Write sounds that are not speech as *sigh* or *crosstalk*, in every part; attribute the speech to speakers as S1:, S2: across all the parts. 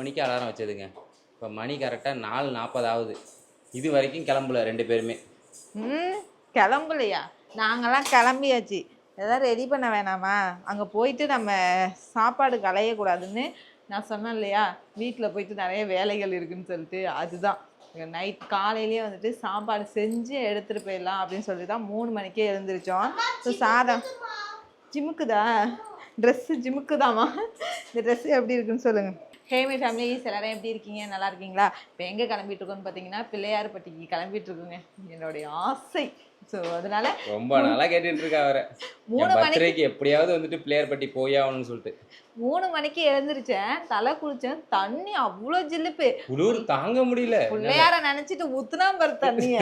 S1: மணிக்கு அலாரம் வச்சதுங்க இப்போ மணி கரெக்டாக நாலு நாற்பது ஆகுது இது வரைக்கும் கிளம்பல ரெண்டு பேருமே
S2: ம் கிளம்புலையா நாங்களாம் கிளம்பியாச்சு எதாவது ரெடி பண்ண வேணாமா அங்கே போயிட்டு நம்ம சாப்பாடு களையக்கூடாதுன்னு நான் சொன்னேன் இல்லையா வீட்டில் போயிட்டு நிறைய வேலைகள் இருக்குதுன்னு சொல்லிட்டு அதுதான் நைட் காலையிலேயே வந்துட்டு சாப்பாடு செஞ்சு எடுத்துகிட்டு போயிடலாம் அப்படின்னு சொல்லி தான் மூணு மணிக்கே எழுந்திரிச்சோம் ஸோ சாதம் ஜிமுக்குதா ட்ரெஸ்ஸு ஜிம்முக்கு தாம்மா இந்த ட்ரெஸ்ஸு எப்படி இருக்குன்னு சொல்லுங்கள் ஹேமி ஃபேமிலிஸ் எல்லாரும் எப்படி இருக்கீங்க நல்லா இருக்கீங்களா இப்போ எங்கே கிளம்பிட்டு இருக்கோன்னு பார்த்தீங்கன்னா பிள்ளையார்பட்டிக்கு கிளம்பிட்டு இருக்கோங்க என்னுடைய ஆசை ஸோ அதனால
S1: ரொம்ப நல்லா கேட்டுட்டு இருக்கா அவரை மூணு மணிக்கு எப்படியாவது வந்துட்டு பிள்ளையார் பட்டி போயாகணும்னு சொல்லிட்டு
S2: மூணு மணிக்கு எழுந்திருச்சேன் தலை குளிச்சேன் தண்ணி அவ்வளோ ஜில்லுப்பு
S1: குளிர் தாங்க முடியல
S2: பிள்ளையார நினைச்சிட்டு ஊத்துனா பாரு தண்ணிய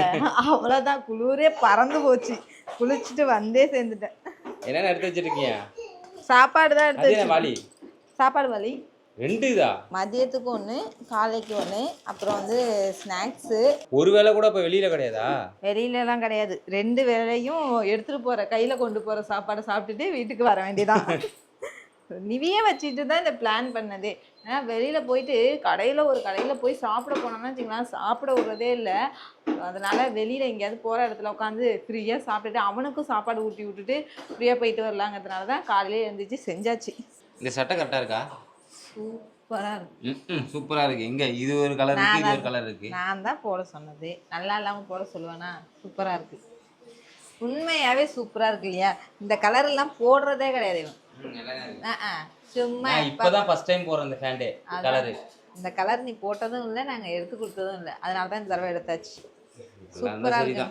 S2: அவ்வளோதான் குளிரே பறந்து போச்சு குளிச்சுட்டு வந்தே சேர்ந்துட்டேன்
S1: என்ன எடுத்து வச்சிருக்கீங்க சாப்பாடு தான் எடுத்து வலி சாப்பாடு வலி ரெண்டு இதா
S2: மதியத்துக்கு ஒன்று காலைக்கு ஒன்று அப்புறம் வந்து ஸ்நாக்ஸு
S1: ஒரு வேளை கூட இப்போ வெளியில் கிடையாதா
S2: வெளியிலலாம் கிடையாது ரெண்டு வேளையும் எடுத்துகிட்டு போகிற கையில் கொண்டு போகிற சாப்பாடை சாப்பிட்டுட்டு வீட்டுக்கு வர வேண்டியதான் *laughs* நிவியே வச்சுட்டு தான் இந்த பிளான் பண்ணதே ஆனால் வெளியில் போயிட்டு கடையில் ஒரு கடையில் போய் சாப்பிட போனோம்னா வச்சுக்கலாம் சாப்பிட விடுறதே இல்லை அதனால் வெளியில் எங்கேயாவது போகிற இடத்துல உட்காந்து ஃப்ரீயாக சாப்பிட்டுட்டு அவனுக்கும் சாப்பாடு ஊட்டி விட்டுட்டு ஃப்ரீயாக போயிட்டு வரலாங்கிறதுனால தான் காலையிலே எழுந்திரிச்சு செஞ்சாச்சு
S1: இந்த சட்டை கரெக்டாக இருக்கா
S2: சூப்பராக
S1: இருக்கு சூப்பராக இருக்கு எங்கே இது ஒரு கலர் இருக்கு இது ஒரு கலர் இருக்கு
S2: நான் தான் போட சொன்னது நல்லா இல்லாமல் போட சொல்லுவேனா சூப்பராக இருக்குது உண்மையாகவே சூப்பராக இருக்கு இல்லையா இந்த கலர் எல்லாம் போடுறதே கிடையாது
S1: சும்மா இப்பதான் ஃபர்ஸ்ட் டைம் போறேன் இந்த ஹேண்டே கலரு
S2: இந்த கலர் நீ போட்டதும் இல்ல நாங்க எடுத்து கொடுத்ததும் இல்ல அதனால தான் இந்த தடவை எடுத்தாச்சு சூப்பரா இருக்கு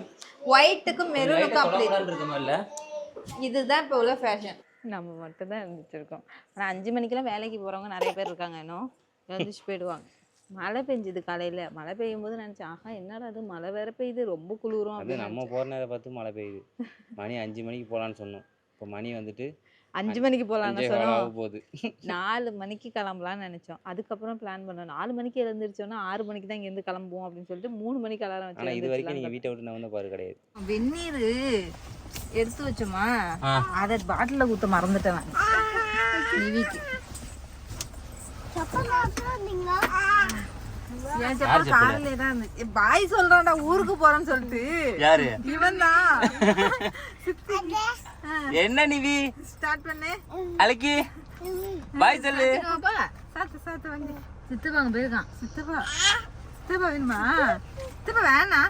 S2: ஒயிட்டுக்கும் மெரூனுக்கும்
S1: அப்படியே
S2: இதுதான் இப்ப உள்ள ஃபேஷன் நம்ம மட்டும் தான் இருந்துச்சிருக்கோம் ஆனா அஞ்சு மணிக்கெல்லாம் வேலைக்கு போறவங்க நிறைய பேர் இருக்காங்க இன்னும் எழுந்திரிச்சு போயிடுவாங்க மழை பெஞ்சுது காலையில மழை பெய்யும் போது நினைச்சேன் ஆஹா என்னடா அது மழை வேற பெய்யுது ரொம்ப குளிரும்
S1: அது நம்ம போற நேரம் பார்த்து மழை பெய்யுது மணி அஞ்சு மணிக்கு போகலான்னு சொன்னோம் இப்போ மணி வந்துட்டு
S2: அஞ்சு மணிக்கு போகலான்னு சொன்னோம் *laughs* நாலு மணிக்கு கிளம்பலாம்னு நினைச்சோம் அதுக்கப்புறம் பிளான் பண்ணோம் நாலு மணிக்கு எழுந்திரிச்சோம்னா ஆறு மணிக்கு தான் இங்கேருந்து கிளம்புவோம் அப்படின்னு சொல்லிட்டு மூணு மணிக்கு அலாரம்
S1: வச்சு இது வரைக்கும் நீங்க வீட்டை விட்டு நான் வந்து பாரு கிடையாது
S2: வெந்நீர் எடுத்து வச்சோமா அதை பாட்டில ஊற்ற மறந்துட்டேன் நிவிக்கு என் பாய் சொல்றான்டா ஊருக்கு சொல்லிட்டு என்ன நிவி ஸ்டார்ட் பண்ணு
S1: பாய் சொல்லு சாத்து
S2: சித்தப்பாங்க போயிருக்கான் சித்தப்பா சித்தப்பா வேணுமா சித்தப்பா வேணா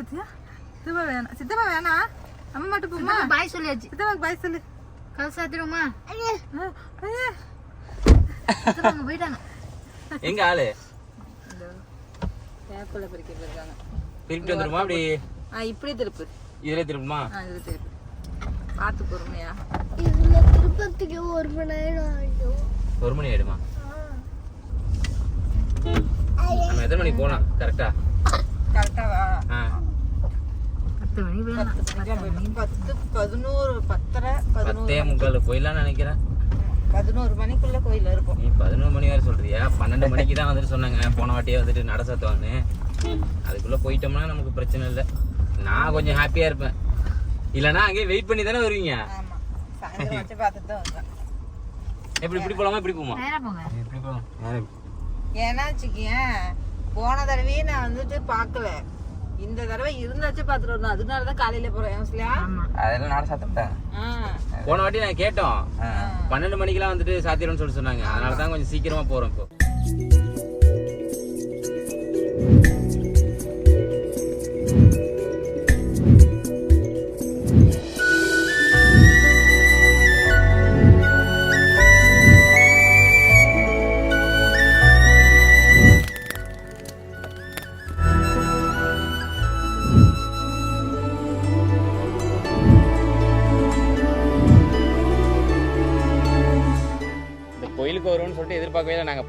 S2: பத்தியா சித்தப்பா வேணா சித்தப்பா வேணா அம்மா மட்டும் போமா பாய் சொல்லியாச்சு சித்தப்பாக்கு பாய் சொல்லு கல் சாத்திடுமா போயிட்டாங்க
S1: எங்க ஆளு அப்படி
S2: ஆ இப்படி திருப்பு இதுல திருப்புமா ஆ இதுல திருப்பு
S3: ஒரு மணி நேரம் ஆயிடும்
S1: ஒரு மணி ஆயிடுமா நம்ம எத்தனை மணிக்கு போலாம் கரெக்டா
S2: கரெக்டாவா ஆ பத்து மணி பத்து பதினோரு பத்தரை
S1: பதினோரு முக்கால் போயிடலாம்னு நினைக்கிறேன்
S2: பதினோரு மணிக்குள்ள கோயில் இருக்கும்
S1: நீ பதினோரு மணி வரை சொல்றியா பன்னெண்டு மணிக்கு தான் வந்துட்டு சொன்னாங்க போன வாட்டியே வந்துட்டு நட சாத்துவாங்க அதுக்குள்ள போயிட்டோம்னா நமக்கு பிரச்சனை இல்லை நான் கொஞ்சம் ஹாப்பியா இருப்பேன் இல்லனா அங்கேயே வெயிட் பண்ணி தானே வருவீங்க எப்படி இப்படி போலாமா இப்படி போமா
S2: இப்படி போலாம் ஏன்னா வச்சுக்கேன் போன தடவையே நான் வந்துட்டு பார்க்கல இந்த தடவை இருந்தாச்சும் பாத்துட்டு வரணும் அதனால தான் காலையில போறேன்
S1: அதெல்லாம் நான் சத்தப்பட்டேன் போன வாட்டி நான் கேட்டோம் பன்னெண்டு மணிக்கெல்லாம் வந்துட்டு சாத்திரம்னு சொல்லி சொன்னாங்க அதனால தான் கொஞ்சம் சீக்கிரமாக போகிறோம் இப்போ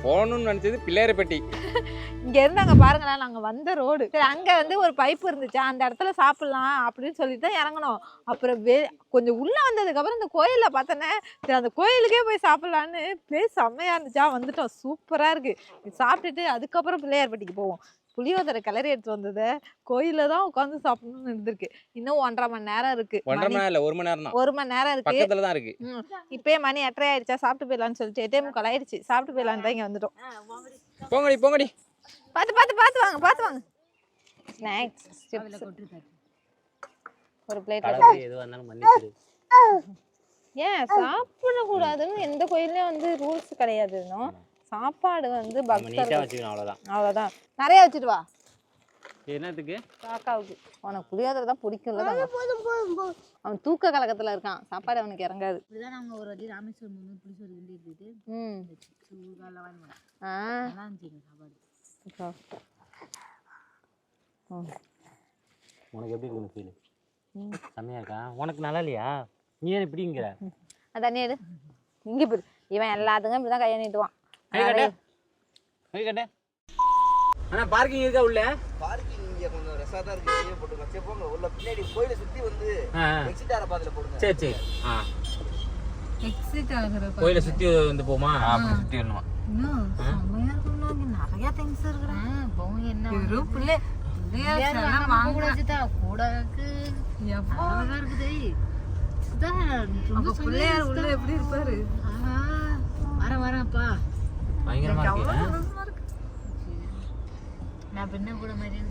S1: போகணும்னு நினச்சது பிள்ளையாரப்பட்டி
S2: இருந்து அங்கே பாருங்களேன் நாங்கள் வந்த ரோடு சரி அங்கே வந்து ஒரு பைப் இருந்துச்சு அந்த இடத்துல சாப்பிட்லாம் அப்படின்னு சொல்லிட்டு தான் இறங்கணும் அப்புறம் வே கொஞ்சம் உள்ளே வந்ததுக்கப்புறம் இந்த கோயிலில் பார்த்தோன்னே சரி அந்த கோயிலுக்கே போய் சாப்பிட்லான்னு பிளேஸ் செம்மையாக இருந்துச்சா வந்துட்டோம் சூப்பராக இருக்குது சாப்பிட்டுட்டு அதுக்கப்புறம் பிள்ளையார்பட்டிக்கு போவோம் புளியோதரை கலரி எடுத்து வந்தது கோயில தான் உட்காந்து சாப்பிடணும்னு இருந்திருக்கு இன்னும் ஒன்றரை மணி நேரம் இருக்கு
S1: ஒன்றரை மணி ஒரு மணி நேரம்
S2: ஒரு மணி நேரம் இருக்கு
S1: பக்கத்துல தான் இருக்கு
S2: இப்பயே மணி எட்டரை ஆயிடுச்சா சாப்பிட்டு போயிடலாம்னு சொல்லிட்டு எட்டே முக்கால் ஆயிடுச்சு சாப்பிட்டு போயிடலாம் தான் இங்க வந்துட்டோம் போங்கடி போங்கடி பார்த்து பார்த்து பார்த்து வாங்க பார்த்து வாங்க ஸ்நாக்ஸ் ஒரு பிளேட்
S1: எதுவாக இருந்தாலும் மன்னிச்சிடு
S2: ஏன் சாப்பிடக்கூடாதுன்னு எந்த கோயிலையும் வந்து ரூல்ஸ் கிடையாது இன்னும் சாப்பாடு வந்து
S1: வச்சுக்கணும் அவ்வளோதான்
S2: அவ்வளோதான் நிறைய வச்சுட்டு வா என்னத்துக்கு காக்காவுக்கு உனக்கு புளியோதரை தான் பிடிக்கும்ல அவன் தூக்க கலக்கத்தில் இருக்கான் சாப்பாடு அவனுக்கு இறங்காது இப்படிதான் ஒரு வாட்டி ராமேஸ்வரம் ம் ஆ நல்லா இருந்துச்சு சாப்பாடு
S1: உனக்கு எப்படி இருக்கு ஃபீல் செம்மையாக இருக்கா உனக்கு நல்லா இல்லையா நீ ஏன் இப்படிங்கிற
S2: அதான் எடு இங்கே போய் இவன் எல்லாத்துக்கும் இப்படி தான் கையை நீட்டுவான்
S1: அண்ணா பார்க்கிங் இருக்கா உள்ள
S4: பார்க்கிங் இங்க கொஞ்சம் ரெசார்ட்டா இருக்கு உள்ள பின்னாடி கோயில சுத்தி வந்து எக்ஸிட் ஆற பாத்துல
S1: போடுங்க கோயில சுத்தி வந்து போமா அப்படி சுத்தி வரணுமா
S2: இன்னும் செம்மையா இருக்கும்னா என்ன ஒரு பிள்ளை பிள்ளையார் வாங்க கூட வச்சுட்டா கூடக்கு எவ்வளவு இருக்குது உள்ள எப்படி இருப்பாரு வரேன் வரேன்ப்பா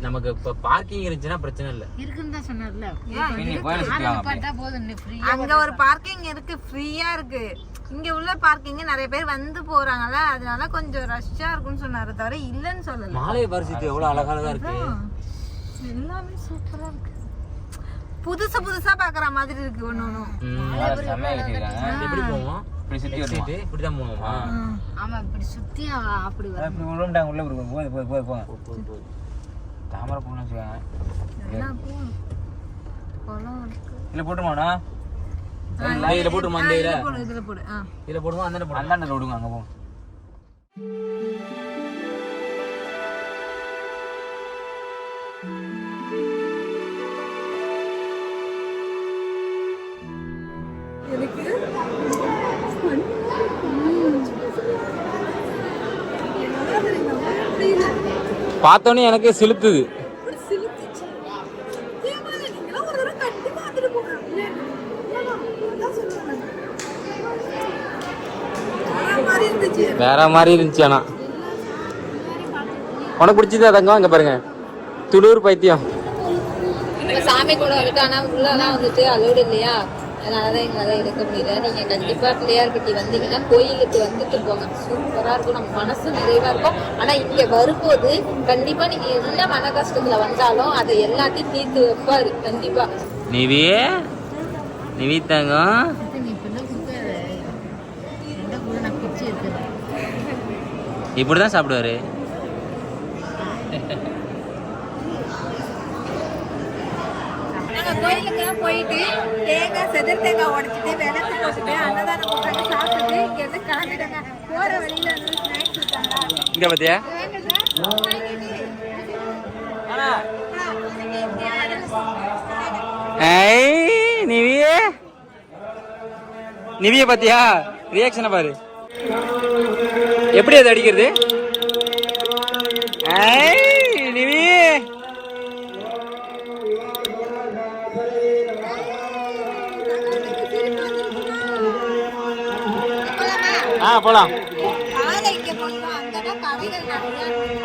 S1: நமக்கு இப்ப பார்க்கிங் இருந்துச்சுன்னா பிரச்சனை இல்ல
S2: இருக்குன்னு தான் சொன்னார்ல அங்க ஒரு பார்க்கிங் இருக்கு ஃப்ரீயா இருக்கு இங்க உள்ள பார்க்கிங் நிறைய பேர் வந்து போறாங்கல்ல அதனால கொஞ்சம் ரஷ்ஷா இருக்கும்னு சொன்னாரு தவிர இல்லன்னு சொல்லல
S1: மாலை பரிசுத்து எவ்வளவு அழகழகா இருக்கு
S2: எல்லாமே சூப்பரா இருக்கு புதுசு புதுசா பாக்குற மாதிரி இருக்கு ஒண்ணு ஒண்ணும்
S1: எப்படி போவோம் இப்படி சுத்தி வரணும் இப்படி தான் போணுமா
S2: ஆமா இப்படி சுத்தி அப்படி வர இப்படி
S1: உருண்டாங்க உள்ள போ போய் போய் போய் போய் தாமரை பூனா சொல்லுவாங்க நல்லா பூ பழம் இருக்கு இல்ல போட்டுமாடா இதுல அந்த இதுல போடு இதுல போடுமா அந்த போடு அந்த ரோடுங்க அங்க போ பார்த்தோன்னே எனக்கே செலுத்துது வேற மாதிரி இருந்துச்சு ஆனா உனக்கு பிடிச்சதா தங்கம் இங்க பாருங்க துளூர் பைத்தியம்
S2: சாமி கூட வந்துட்டு ஆனா இல்லையா அதனால தான் எங்களால் எடுக்க முடியல நீங்கள் கண்டிப்பாக கட்டி வந்தீங்கன்னா கோயிலுக்கு வந்துட்டு போங்க சூப்பராக இருக்கும் நம்ம மனசு நிறைவாக இருக்கும் ஆனால் இங்கே வரும்போது கண்டிப்பாக நீங்கள் என்ன மன கஷ்டத்தில் வந்தாலும் அதை எல்லாத்தையும் தீர்த்து வைப்பார் கண்டிப்பாக
S1: நிவி நிவி தங்கம் இப்படிதான் சாப்பிடுவாரு *laughs*
S2: நாங்கள் கோயிலுக்கெல்லாம் போயிட்டு தேங்காய் செதிர் தேங்காய் உடச்சிட்டு போட்டுட்டு அன்னதானம் போட்டாங்க இங்கேருந்து கிளம்பிட்டாங்க போகிற வழியில் வந்து ஸ்நாக்ஸ்
S1: இங்கே பார்த்தியா நிவிய நிவிய பாத்தியா ரியாக்ஷனை பாரு எப்படி அதை அடிக்கிறது ஐ போலாம் போலாம்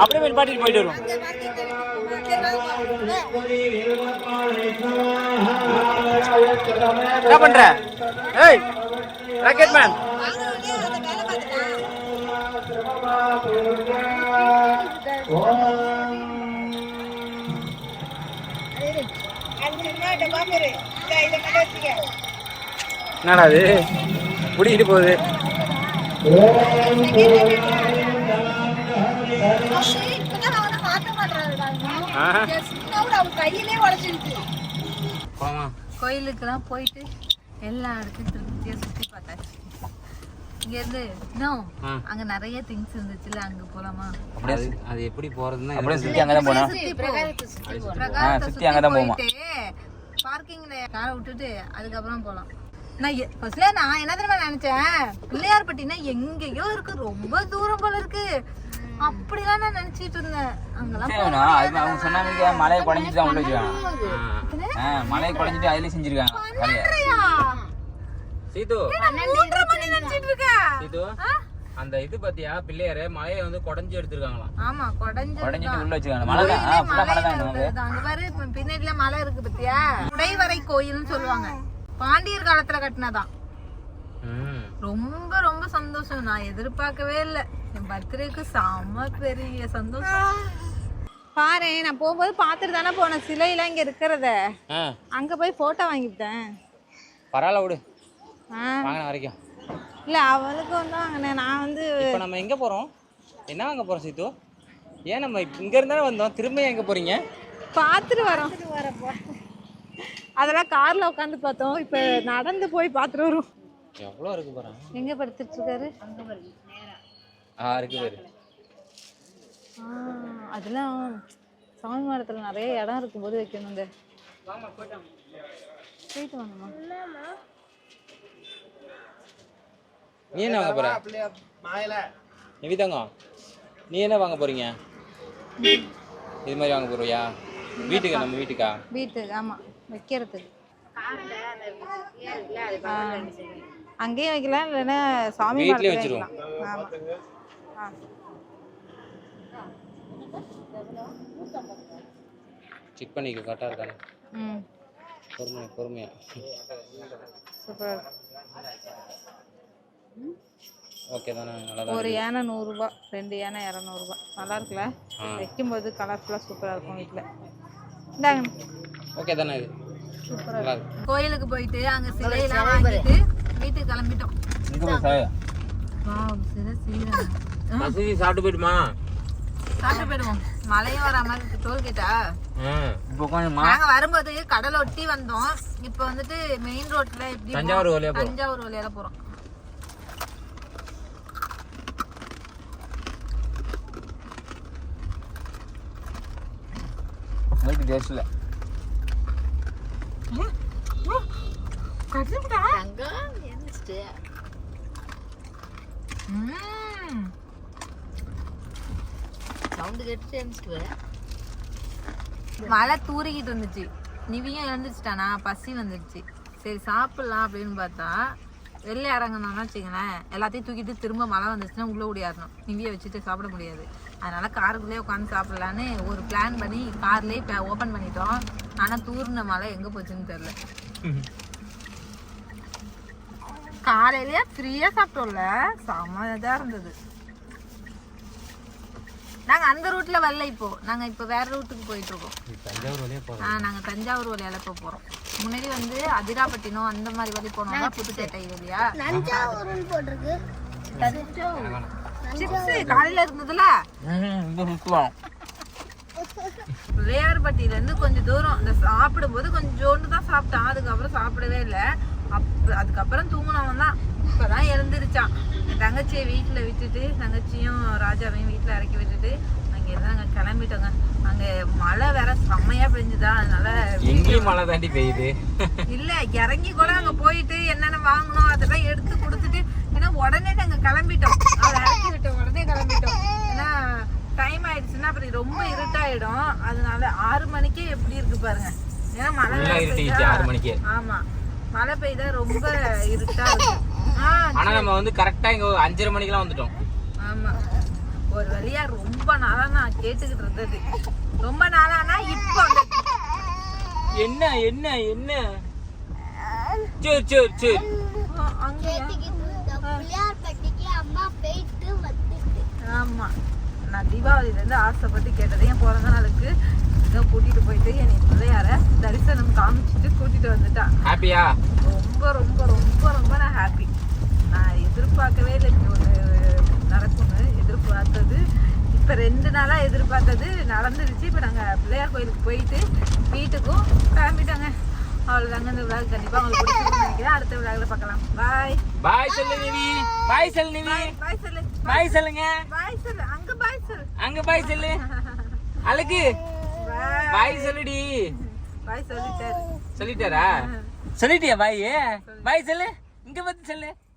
S1: அப்படியே பாட்டிக்கு போயிட்டு வருவோம் என்ன பண்ற ஏய் ராக்கெட் மேன் என்னடா அது முடிக்கிட்டு போகுது கோயிலுக்கெல்லாம்
S2: போயிட்டு எல்லா இடத்தையும் திருப்தியா சுத்தி பார்த்தாச்சு இங்க இருந்து இன்னும் அங்க நிறைய திங்ஸ் அங்க போலாமா காரை விட்டுட்டு அதுக்கப்புறம் போலாம் நான் ஃபர்ஸ்ட்ல நான் என்ன தெரியுமா நினைச்சேன் பிள்ளையார்பட்டினா எங்கேயோ இருக்கு ரொம்ப தூரம் போல இருக்கு அப்படிலாம் நான் நினைச்சிட்டு இருந்தேன் அங்கெல்லாம்
S1: அவங்க சொன்னாங்க மலையை குடஞ்சிட்டு தான் உள்ள வச்சுக்காங்க மலையை குடஞ்சிட்டு செஞ்சிருக்காங்க சீது
S2: சீது
S1: அந்த இது பாத்தியா பிள்ளையாரு மலையை வந்து குடஞ்சு எடுத்திருக்காங்களாம் ஆமா குடஞ்சு குடஞ்சிட்டு உள்ள வச்சிருக்காங்க மலை தான் மலை
S2: தான் அங்க பாரு பின்னாடில மலை இருக்கு பாத்தியா உடைவரை கோயில்னு சொல்லுவாங்க பாண்டியர் காலத்துல கட்டினதா ரொம்ப ரொம்ப சந்தோஷம் நான் எதிர்பார்க்கவே இல்லை என் பர்த்டேக்கு செம பெரிய சந்தோஷம் பாரு நான் போகும்போது பார்த்துட்டு தானே போனேன் சிலையெல்லாம் இங்கே இருக்கிறத அங்கே போய் ஃபோட்டோ வாங்கிட்டேன்
S1: பரவாயில்ல விடு வாங்கின வரைக்கும்
S2: இல்லை அவளுக்கு வந்து வாங்கினேன் நான் வந்து
S1: இப்போ நம்ம எங்கே போகிறோம் என்ன வாங்க போகிறோம் சீத்து ஏன் நம்ம இங்க இருந்தாலும் வந்தோம் திரும்ப எங்கே போகிறீங்க
S2: பார்த்துட்டு வரோம் அதெல்லாம் கார்ல உட்காந்து பார்த்தோம் இப்ப நடந்து போய் பார்த்துட்டு வரும்
S1: எவ்வளோ இருக்கு பாரு
S2: எங்க படுத்துட்டு இருக்காரு ஆ இருக்கு பாரு அதெல்லாம் சாமி மரத்துல நிறைய இடம் இருக்கும்போது வைக்கணும் இந்த போயிட்டு வாங்கம்மா
S1: நீ என்ன வாங்க போற நிவிதாங்க நீ என்ன வாங்க போறீங்க இது மாதிரி வாங்க போறியா வீட்டுக்கு நம்ம வீட்டுக்கா
S2: வீட்டுக்கு ஆமா வைக்கிறதுக்கு அங்கேயும் வைக்கலாம் இல்லைன்னா சாமி வீட்லயே வச்சிருவோம்
S1: செக் பண்ணிக்க கரெக்டாக இருக்கானே ம் பொறுமையா பொறுமையா சூப்பர் ஓகே தானே
S2: நல்லா ஒரு யானை நூறுரூபா ரெண்டு யானை இரநூறுபா நல்லா இருக்குல்ல வைக்கும்போது கலர்ஃபுல்லாக சூப்பராக இருக்கும் வீட்டில் ஓகே தானே இது கோயிலுக்கு போயிட்டு அங்க சிலையெல்லாம் வாங்கிட்டு வீட்டுக்கு கிளம்பிட்டோம் போயிடுமா சாப்பிட்டு போயிடுவோம் மாதிரி நாங்க வரும்போது கடல் ஒட்டி வந்தோம் இப்ப வந்துட்டு மெயின் ரோட்ல தஞ்சாவூர் வழியா போறோம் இருக்குது டேஸ்ட்டில் சவுண்டு மழை தூரிக்கிட்டு இருந்துச்சு நிவியும் எழுந்துச்சுட்டானா பசி வந்துடுச்சு சரி சாப்பிடலாம் அப்படின்னு பார்த்தா வெளில இறங்கணும்னா வச்சுங்களேன் எல்லாத்தையும் தூக்கிட்டு திரும்ப மழை வந்துச்சுன்னா உள்ளே ஓடியாரணும் நிவியை வச்சுட்டு சாப்பிட முடியாது அதனால காருக்குள்ளேயே உட்காந்து சாப்பிடலான்னு ஒரு பிளான் பண்ணி கார்லேயே இப்போ ஓப்பன் பண்ணிட்டோம் ஆனால் தூர்ன மழை எங்கே போச்சுன்னு தெரில காலையிலேயே ஃப்ரீயா சாப்பிட்டோம்ல செம இருந்தது நாங்கள் அந்த ரூட்ல வரல இப்போ நாங்கள் இப்போ வேற ரூட்டுக்கு போயிட்டுருக்கோம் ஆஹ் நாங்கள் தஞ்சாவூர் வழியால இப்போ போறோம் முன்னாடி வந்து அதிராப்பட்டினம் அந்த மாதிரி வழி போனோம் புதுச்சேட்டை வழியா
S3: தஞ்சாவூர் போட்டிருக்கு
S2: தஞ்சாவூர் சிப்ஸ் காலையில இருந்ததுல விளையார்பட்டியில இருந்து கொஞ்சம் தூரம் இந்த சாப்பிடும்போது கொஞ்சோண்டு தான் சாப்பிட்டான் அதுக்கப்புறம் சாப்பிடவே இல்லை அப் அதுக்கப்புறம் தூங்கினவன் தான் இப்பதான் எழுந்திருச்சான் என் தங்கச்சியை வீட்டில் விட்டுட்டு தங்கச்சியும் ராஜாவையும் வீட்டில் இறக்கி விட்டுட்டு அங்கேருந்து அங்கே கிளம்பிட்டோங்க அங்கே மழை வேற செம்மையா பெஞ்சுதா அதனால
S1: எங்கேயும் மழை தாண்டி பெய்யுது
S2: இல்லை இறங்கி கூட அங்கே போயிட்டு என்னென்ன வாங்கணும் அதெல்லாம் எடுத்து கொடுத்துட்டு ஏன்னா உடனே நாங்க கிளம்பிட்டோம் அதை இறக்கி விட்டோம் உடனே கிளம்பிட்டோம் ஏன்னா டைம் ஆயிடுச்சுன்னா அப்புறம் ரொம்ப இருட்டாயிடும் அதனால ஆறு மணிக்கே எப்படி இருக்கு பாருங்க ஏன்னா
S1: மழை ஆறு மணிக்கே
S2: ஆமா மழை பெய்தா ரொம்ப இருட்டா இருக்கும்
S1: ஆனா நம்ம வந்து கரெக்டா இங்க அஞ்சரை மணிக்கெல்லாம் வந்துட்டோம்
S2: ஆமா ஒரு வழியா ரொம்ப நாளா நான் கேட்டுக்கிட்டு இருந்தது ரொம்ப நாளானா இப்போ
S1: என்ன என்ன என்ன சரி சரி சரி
S2: ஆமாம் நான் தீபாவளிலேருந்து ஆசைப்பட்டு கேட்டது என் பிறந்த நாளுக்கு இதோ கூட்டிகிட்டு போயிட்டு என்னை பிள்ளையார தரிசனம் காமிச்சிட்டு கூட்டிகிட்டு வந்துட்டான் ஹாப்பியா ரொம்ப ரொம்ப ரொம்ப ரொம்ப நான் ஹாப்பி நான் எதிர்பார்க்கவே இல்லை ஒரு நடக்கும்னு எதிர்பார்த்தது இப்போ ரெண்டு நாளாக எதிர்பார்த்தது நடந்துருச்சு இப்போ நாங்கள் பிள்ளையார் கோயிலுக்கு போயிட்டு வீட்டுக்கும் கிளம்பிட்டாங்க அவ்வளோதாங்க இந்த விழாவுக்கு கண்டிப்பாக உங்களுக்கு நினைக்கிறேன் அடுத்த விழாவில் பார்க்கலாம் பாய்
S1: பாய் செல்லுவி பாய் செல்லுவி பாய் செல்லு பாய் சொல்லுங்க
S2: பாய் சொல்லு அங்க பாய்
S1: சொல்லு அங்க பாய் சொல்லு அழகு பாய் சொல்லுடி
S2: பாய் சொல்லிட்டாரு
S1: சொல்லிட்டாரா சொல்லிட்டியா பாய் பாய் சொல்லு இங்க பத்தி சொல்லு